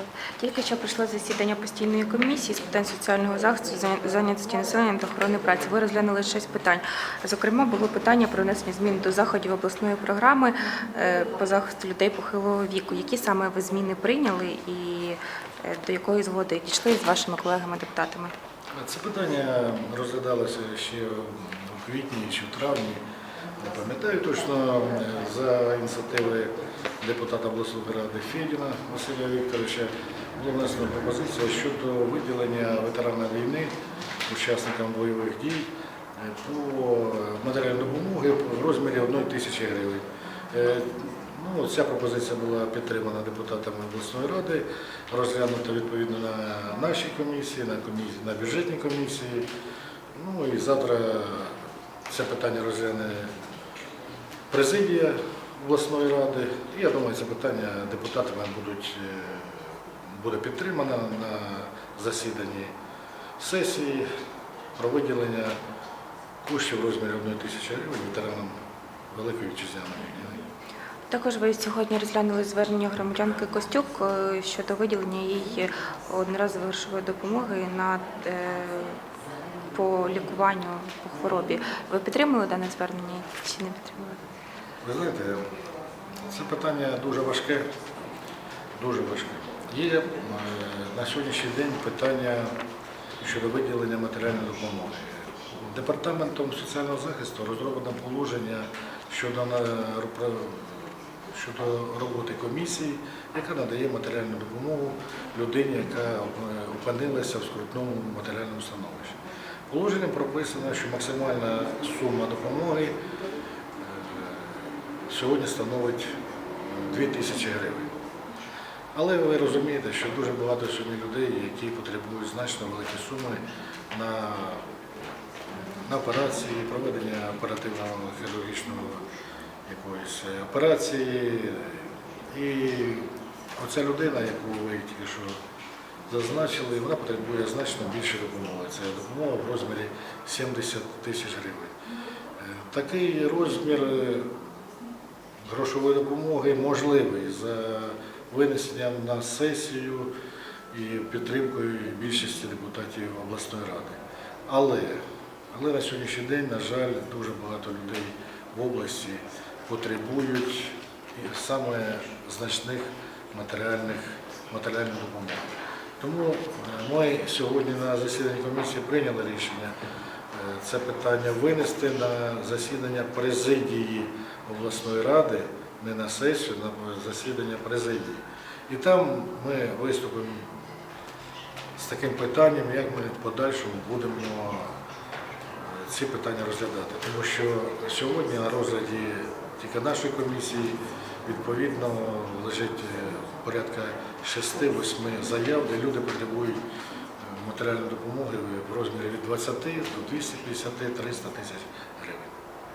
Дякую. Тільки що пройшло засідання постійної комісії з питань соціального захисту, зайнятості населення та охорони праці. Ви розглянули шість питань. Зокрема, було питання про внесення змін до заходів обласної програми е, по захисту людей похилого віку. Які саме ви зміни прийняли і е, до якої згоди дійшли з вашими колегами-депутатами? Це питання розглядалося ще у квітні чи в травні. Не пам'ятаю точно за ініціативи депутата обласної ради Федіна Василя Вікторовича було внесено пропозиція щодо виділення ветеранам війни, учасникам бойових дій е, по матеріальній допомоги в розмірі 1 тисячі гривень. Е, Ну, ця пропозиція була підтримана депутатами обласної ради, розглянута відповідно на нашій комісії, на комісії, на бюджетній комісії. Ну і завтра це питання розгляне президія обласної ради. Я думаю, це питання депутатами будуть, е, буде підтримано на засіданні сесії про виділення коштів в розмірі 1 тисячі гривень ветеранам Великої вітчизняної війни. Також ви сьогодні розглянули звернення громадянки Костюк е, щодо виділення їй одноразової грошової допомоги на е, по лікуванню по хворобі. Ви підтримали дане звернення чи не підтримали? Ви знаєте, це питання дуже важке, дуже важке. Є е, на сьогоднішній день питання щодо виділення матеріальної допомоги. Департаментом соціального захисту розроблено положення щодо, щодо роботи комісії, яка надає матеріальну допомогу людині, яка е, опинилася в скрутному матеріальному становищі. Положенням прописано, що максимальна сума допомоги е, сьогодні становить 2 тисячі гривень. Але ви розумієте, що дуже багато сьогодні людей, які потребують значно великі суми на, на операції, проведення оперативного хірургічного якоїсь операції. І оця людина, яку ви тільки що зазначили, і вона потребує значно більше допомоги. Це допомога в розмірі 70 тисяч гривень. Е, Такий розмір е, грошової допомоги можливий за винесенням на сесію і підтримкою більшості депутатів обласної ради. Але, але на сьогоднішній день, на жаль, дуже багато людей в області потребують саме значних матеріальних, матеріальних допомог. Тому е, ми сьогодні на засіданні комісії прийняли рішення е, це питання винести на засідання президії обласної ради, не на сесію, на засідання президії. І там ми виступимо з таким питанням, як ми в подальшому будемо е, ці питання розглядати. Тому що сьогодні на розгляді тільки нашої комісії відповідно лежить е, порядка 6-8 заяв, де люди потребують е, матеріальної допомоги в розмірі від 20 до 250 300 тисяч